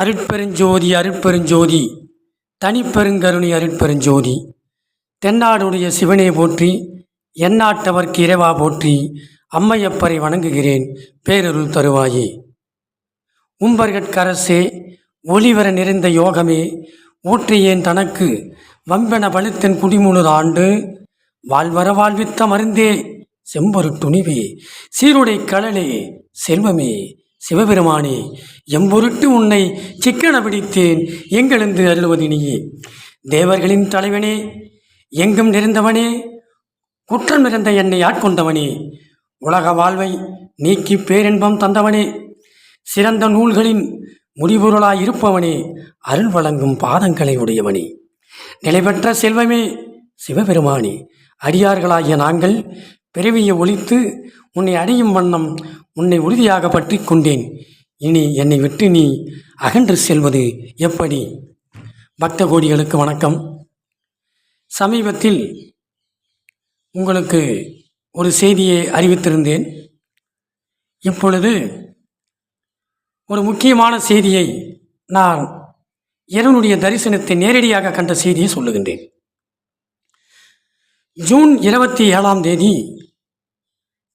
அருட்பெருஞ்சோதி அருட்பெருஞ்சோதி. தனிப்பெருங்கருணை அருட்பெருஞ்சோதி. தென்னாடுடைய சிவனை போற்றி எந்நாட்டவர்க்கு இறைவா போற்றி அம்மையப்பரை வணங்குகிறேன் பேரருள் தருவாயே. உம்பர்கட்கரசே ஒளிவர நிறைந்த யோகமே ஊற்றியேன் தனக்கு வம்பென பழுத்தன் குடிமுழுது ஆண்டு வாழ்வர வாழ்வித்த மருந்தே செம்பொரு துணிவே சீருடை கடலே செல்வமே. சிவபெருமானே எம்பொருட்டு உன்னை சிக்கன பிடித்தேன் எங்கெழுந்து அருள்வது நீயே தேவர்களின் தலைவனே எங்கும் நிறைந்தவனே குற்றம் நிறைந்த என்னை ஆட்கொண்டவனே. உலக வாழ்வை நீக்கி பேரின்பம் தந்தவனே. சிறந்த நூல்களின் முடிபொருளாய் இருப்பவனே அருள் வழங்கும் பாதங்களை உடையவனே. நிலைபெற்ற செல்வமே சிவபெருமானே. அடியார்களாகிய நாங்கள் பிறவியை ஒழித்து உன்னை அடையும் வண்ணம் உன்னை உறுதியாக பற்றி கொண்டேன். இனி என்னை விட்டு நீ அகன்று செல்வது எப்படி? பக்த கோடிகளுக்கு வணக்கம். சமீபத்தில் உங்களுக்கு ஒரு செய்தியை அறிவித்திருந்தேன். இப்பொழுது ஒரு முக்கியமான செய்தியை நான் இறைவனுடைய தரிசனத்தை நேரடியாக கண்ட செய்தியை சொல்லுகின்றேன். ஜூன் இருபத்தி ஏழாம் தேதி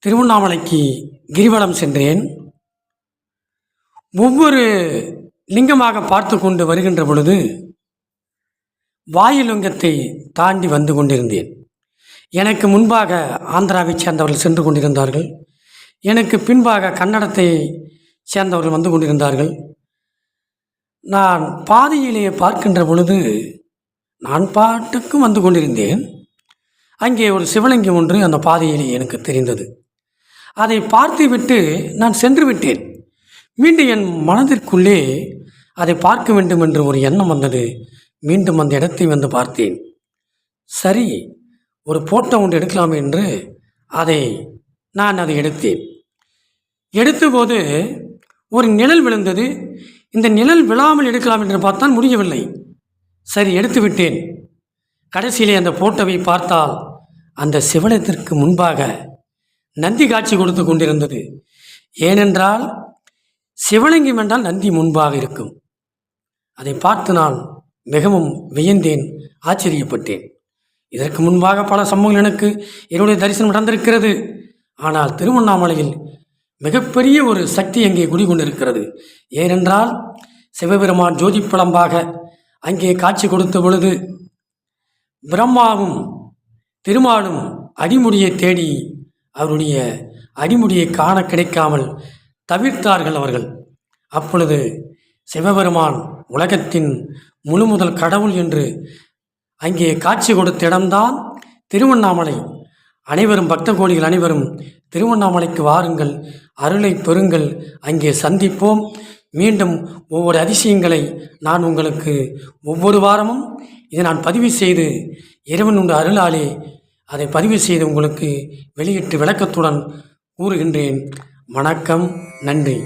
திருவண்ணாமலைக்கு கிரிவலம் சென்றேன். ஒவ்வொரு லிங்கமாக பார்த்து கொண்டு வருகின்ற பொழுது வாயுலிங்கத்தை தாண்டி வந்து கொண்டிருந்தேன். எனக்கு முன்பாக ஆந்திராவைச் சேர்ந்தவர்கள் சென்று கொண்டிருந்தார்கள். எனக்கு பின்பாக கன்னடத்தை சேர்ந்தவர்கள் வந்து கொண்டிருந்தார்கள். நான் பாதையிலேயே பார்க்கின்ற பொழுது நான் பாட்டுக்கும் வந்து கொண்டிருந்தேன். அங்கே ஒரு சிவலிங்கம் ஒன்று அந்த பாதையிலே எனக்கு தெரிந்தது. அதை பார்த்துவிட்டு நான் சென்று விட்டேன் மீண்டும் என் மனதிற்குள்ளே அதை பார்க்க வேண்டும் என்று ஒரு எண்ணம் வந்தது. மீண்டும் அந்த இடத்தை வந்து பார்த்தேன். சரி ஒரு போட்டோ ஒன்று எடுக்கலாம் என்று அதை நான் அதை எடுத்தேன். எடுத்தபோது ஒரு நிழல் விழுந்தது. இந்த நிழல் விழாமல் எடுக்கலாம் என்று பார்த்தால் முடியவில்லை. சரி எடுத்து விட்டேன் கடைசியிலே அந்த போட்டோவை பார்த்தால் அந்த சிவலத்திற்கு முன்பாக நந்தி காட்சி கொடுத்து கொண்டிருந்தது. ஏனென்றால் சிவலிங்கம் என்றால் நந்தி முன்பாக இருக்கும். அதை பார்த்து நான் மிகவும் வியந்தேன் ஆச்சரியப்பட்டேன். இதற்கு முன்பாக பல சம்பவங்கள் எனக்கு என்னுடைய தரிசனம் நடந்திருக்கிறது. ஆனால் திருவண்ணாமலையில் மிகப்பெரிய ஒரு சக்தி அங்கே குடிகொண்டிருக்கிறது. ஏனென்றால் சிவபெருமான் ஜோதி பிளம்பாக அங்கே காட்சி கொடுத்த பொழுது பிரம்மாவும் திருமாலும் அடிமுடியை தேடி அவருடைய அடிமுடியை காண கிடைக்காமல் தவிர்த்தார்கள் அவர்கள். அப்பொழுது சிவபெருமான் உலகத்தின் முழு முதல் கடவுள் என்று அங்கே காட்சி கொடுத்த இடம்தான் திருவண்ணாமலை. அனைவரும் பக்த கோடிகள் அனைவரும் திருவண்ணாமலைக்கு வாருங்கள் அருளை பெறுங்கள் அங்கே சந்திப்போம். மீண்டும் ஒவ்வொரு அதிசயங்களை நான் உங்களுக்கு ஒவ்வொரு வாரமும் இதை நான் பதிவு செய்து இறைவன் உண்டு அருளாலே அதை பதிவு செய்து உங்களுக்கு வெளியிட்டு விளக்கத்துடன் கூறுகின்றேன். வணக்கம் நன்றி.